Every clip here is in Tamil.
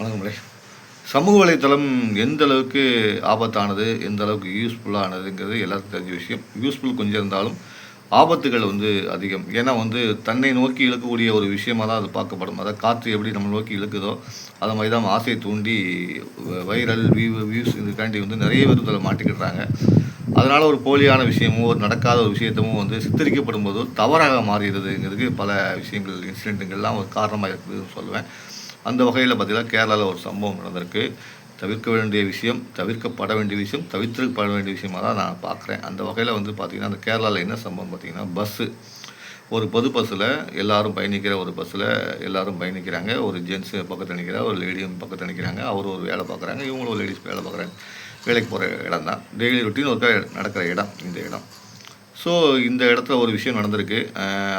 வணக்கம்லே சமூக வலைத்தளம் எந்த அளவுக்கு ஆபத்தானது எந்த அளவுக்கு யூஸ்ஃபுல்லானதுங்கிறது எல்லாருக்கும் தெரிஞ்ச விஷயம். யூஸ்ஃபுல் கொஞ்சம் இருந்தாலும் ஆபத்துகள் வந்து அதிகம். ஏன்னா வந்து தன்னை நோக்கி இழுக்கக்கூடிய ஒரு விஷயமா தான் அது பார்க்கப்படும். அதாவது காற்று எப்படி நம்ம நோக்கி இழுக்குதோ அதை மாதிரி தான் ஆசையை தூண்டி வைரல் வியூ வியூஸ் இதுக்காண்டி வந்து நிறைய பேர் இதில் மாட்டிக்கிடுறாங்க. அதனால் ஒரு போலியான விஷயமோ ஒரு நடக்காத ஒரு விஷயத்தமோ வந்து சித்தரிக்கப்படும் போது தவறாக மாறிடுதுங்கிறதுக்கு பல விஷயங்கள் இன்சிடெண்ட்டுங்கள்லாம் ஒரு காரணமாக இருக்குதுன்னு சொல்லுவேன். அந்த வகையில் பார்த்தீங்கன்னா கேரளாவில் ஒரு சம்பவம் நடந்திருக்கு. தவிர்க்க வேண்டிய விஷயம் தவிர்க்கப்பட வேண்டிய விஷயம் தவிர்க்கப்பட வேண்டிய விஷயமாக தான் நான் பார்க்குறேன் அந்த வகையில் வந்து பார்த்திங்கன்னா அந்த கேரளாவில் என்ன சம்பவம் பார்த்திங்கன்னா பஸ்ஸு ஒரு பொது பஸ்ஸில் எல்லாரும் பயணிக்கிற ஒரு பஸ்ஸில் எல்லாரும் பயணிக்கிறாங்க. ஒரு ஜென்ஸு பக்கத்தில் நிற்கிறார் ஒரு லேடியும் பக்கத்தில் நிற்கிறாங்க அவர் ஒரு வேலை பார்க்குறாங்க இவங்களும் ஒரு லேடிஸ் வேலை பார்க்குறாங்க வேலைக்கு போகிற இடம் தான் டெய்லி ரொட்டீன் ஒர்க்காக நடக்கிற இடம் இந்த இடம். ஸோ இந்த இடத்துல ஒரு விஷயம் நடந்திருக்கு.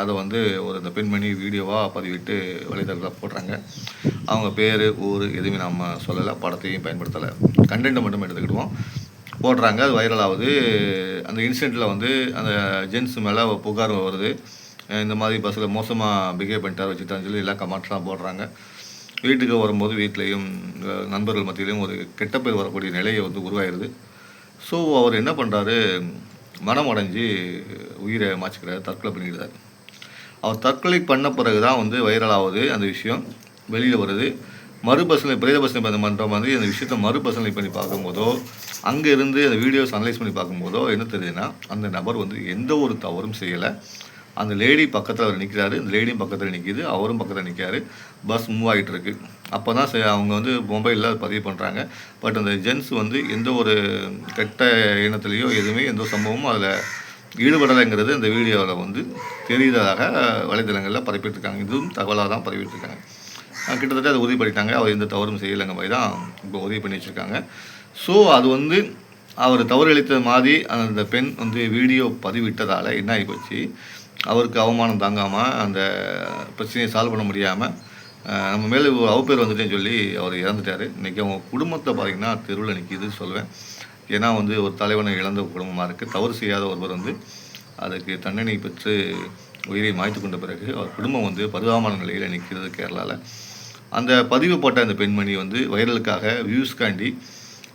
அதை வந்து ஒரு இந்த பெண்மணி வீடியோவாக பதிவிட்டு வலைதளத்தில் போடுறாங்க. அவங்க பேர் ஊர் எதுவுமே நம்ம சொல்லலை படத்தையும் பயன்படுத்தலை. கண்டென்ட்டை மட்டும் எடுத்துக்கிடுவோம். போடுறாங்க. அது வைரல் ஆகுது. அந்த இன்சிடெண்ட்டில் வந்து அந்த ஜென்ஸ் மேலே புகார் வருது. இந்த மாதிரி பஸ்ஸில் மோசமாக பிஹேவ் பண்ணிட்டார் வச்சுட்டான்னு சொல்லி எல்லாம் கமெண்ட்ஸ்லாம் போடுறாங்க. வீட்டுக்கு வரும்போது வீட்லேயும் நண்பர்கள் மத்தியிலையும் ஒரு கெட்ட பேர் வரக்கூடிய நிலையை வந்து உருவாயிருது. ஸோ அவர் என்ன பண்ணுறாரு மனம் அடைஞ்சு உயிரை மாச்சிக்கிறார் தற்கொலை பண்ணிக்கிறார் அவர் தற்கொலை பண்ண பிறகு தான் வந்து வைரல் ஆகுது அந்த விஷயம் வெளியில் வருது. மறுபரிசீலனை பிரேத பரிசீலனை பண்ணுற மாதிரி அந்த விஷயத்த மறுபரிசீலனை பண்ணி பார்க்கும்போதோ அங்கே இருந்து அந்த வீடியோஸ் அனலைஸ் பண்ணி பார்க்கும்போதோ என்ன தெரியுதுன்னா அந்த நபர் வந்து எந்த ஒரு தவறும் செய்யலை. அந்த லேடி பக்கத்தில் அவர் நிற்கிறாரு இந்த லேடியும் பக்கத்தில் நிற்கிது அவரும் பக்கத்தில் நிற்கிறாரு பஸ் மூவ் ஆகிட்டு இருக்கு. அப்போ தான் அவங்க வந்து மொபைலில் பதிவு பண்ணுறாங்க பட் அந்த ஜென்ஸ் வந்து எந்த ஒரு கெட்ட இனத்துலேயோ எதுவுமே எந்த ஒரு சம்பவமும் அதில் ஈடுபடலைங்கிறது இந்த வீடியோவில் வந்து தெரியுதாக வலைதளங்களில் பரப்பிட்டுருக்காங்க இதுவும் தகவலாக தான் பரப்பிட்டுருக்காங்க கிட்டத்தட்ட அதை உறுதி பண்ணிட்டாங்க அவர் எந்த தவறும் செய்யலைங்க மாதிரி தான் இப்போ உதவி பண்ணி வச்சுருக்காங்க. ஸோ அது வந்து அவர் தவறு மாதிரி அந்த பெண் வந்து வீடியோ பதிவிட்டதால் என்ன ஆகி போச்சு. அவருக்கு அவமானம் தாங்காமல் அந்த பிரச்சனையை சால்வ் பண்ண முடியாமல் நம்ம மேலே அவப்பேர் வந்துட்டேன்னு சொல்லி அவர் இறந்துட்டார். இன்றைக்கி அவங்க குடும்பத்தை பார்த்திங்கன்னா தெருவில் நிற்கிதுன்னு சொல்லுவேன். ஏன்னா வந்து ஒரு தலைவனை இழந்த குடும்பமாக இருக்குது தவறு செய்யாத ஒருவர் வந்து அதுக்கு தண்டனை பெற்று உயிரை மாய்த்து கொண்ட பிறகு அவர் குடும்பம் வந்து பரிதாபமான நிலையில் நிற்கிறது கேரளாவில் அந்த பதிவு போட்ட அந்த பெண்மணி வந்து வைரலுக்காக வியூஸ்காண்டி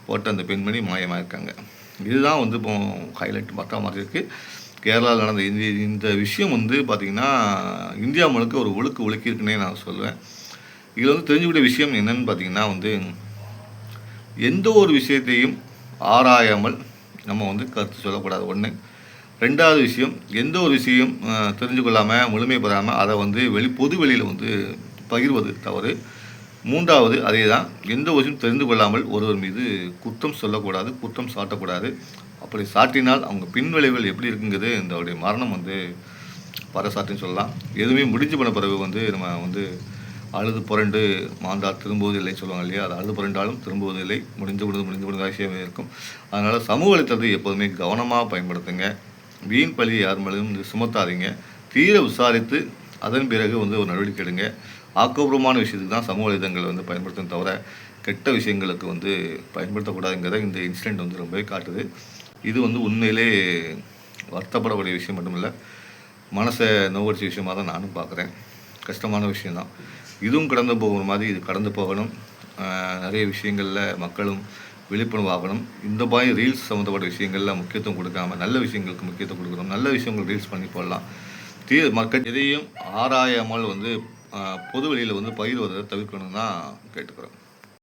போட்ட அந்த பெண்மணி மாயமாக இருக்காங்க இதுதான் வந்து இப்போ ஹைலைட் பார்த்தா மாதிரி இருக்குது கேரளாவில் நடந்த இந்த இந்த விஷயம் வந்து பார்த்திங்கன்னா இந்தியா முழுக்க ஒரு ஒழுக்கு ஒழுக்கியிருக்குன்னே நான் சொல்லுவேன். இதில் வந்து தெரிஞ்சுக்கிட்ட விஷயம் என்னன்னு பார்த்திங்கன்னா வந்து எந்த ஒரு விஷயத்தையும் ஆராயாமல் நம்ம வந்து கருத்து சொல்லக்கூடாது. ஒன்று ரெண்டாவது விஷயம் எந்த ஒரு விஷயம் தெரிஞ்சுக்கொள்ளாமல் தெரிஞ்சு கொள்ளாமல் முழுமை பெறாமல் அதை வந்து வெளி பொது வெளியில் வந்து பகிர்வது தவறு. மூன்றாவது அதே தான் எந்த ஒரு விஷயம் தெரிந்து கொள்ளாமல் ஒருவர் மீது குற்றம் சொல்லக்கூடாது குற்றம் சாட்டக்கூடாது. அப்படி சாட்டினால் அவங்க பின்விளைவுகள் எப்படி இருக்குங்கிறது இந்த அவருடைய மரணம் வந்து பறைசாற்றுன்னு சொல்லலாம். எதுவுமே முடிஞ்சு பண்ண பிறகு வந்து நம்ம வந்து அழுது புரண்டு மாந்தால் திரும்புவது இல்லைன்னு சொல்லுவாங்க இல்லையா? அது அழுது புரண்டாலும் திரும்புவது இல்லை முடிஞ்சு விடுது முடிஞ்சு விடுது விஷயமே இருக்கும். அதனால் சமூக வலைத்தளத்தை எப்போதுமே கவனமாக பயன்படுத்துங்க. வீண் பழி யார் மேலும் சுமத்தாதீங்க. தீர விசாரித்து அதன் பிறகு வந்து ஒரு நடவடிக்கை எடுங்க. ஆக்கப்பூர்வமான விஷயத்துக்கு தான் சமூக வலைதளங்களை வந்து பயன்படுத்தணும் தவிர கெட்ட விஷயங்களுக்கு வந்து பயன்படுத்தக்கூடாதுங்கிறத இந்த இன்சிடெண்ட் வந்து ரொம்பவே காட்டுது. இது வந்து உண்மையிலே வருத்தப்படக்கூடிய விஷயம் மட்டுமில்லை மனசை நோவடிச்ச விஷயமா தான் நானும் பார்க்குறேன். கஷ்டமான விஷயந்தான் இதுவும் கடந்து போகிற மாதிரி இது கடந்து போகணும். நிறைய விஷயங்களில் மக்களும் விழிப்புணர்வு ஆகணும். இந்த மாதிரி ரீல்ஸ் சம்மந்தப்பட்ட விஷயங்களில் முக்கியத்துவம் கொடுக்காம நல்ல விஷயங்களுக்கு முக்கியத்துவம் கொடுக்கணும். நல்ல விஷயங்கள் ரீல்ஸ் பண்ணி போடலாம். தீ மக்கள் எதையும் ஆராயாமல் வந்து பொது வெளியில் வந்து பகிர்வதை தவிர்க்கணும் தான் கேட்டுக்கிறோம்.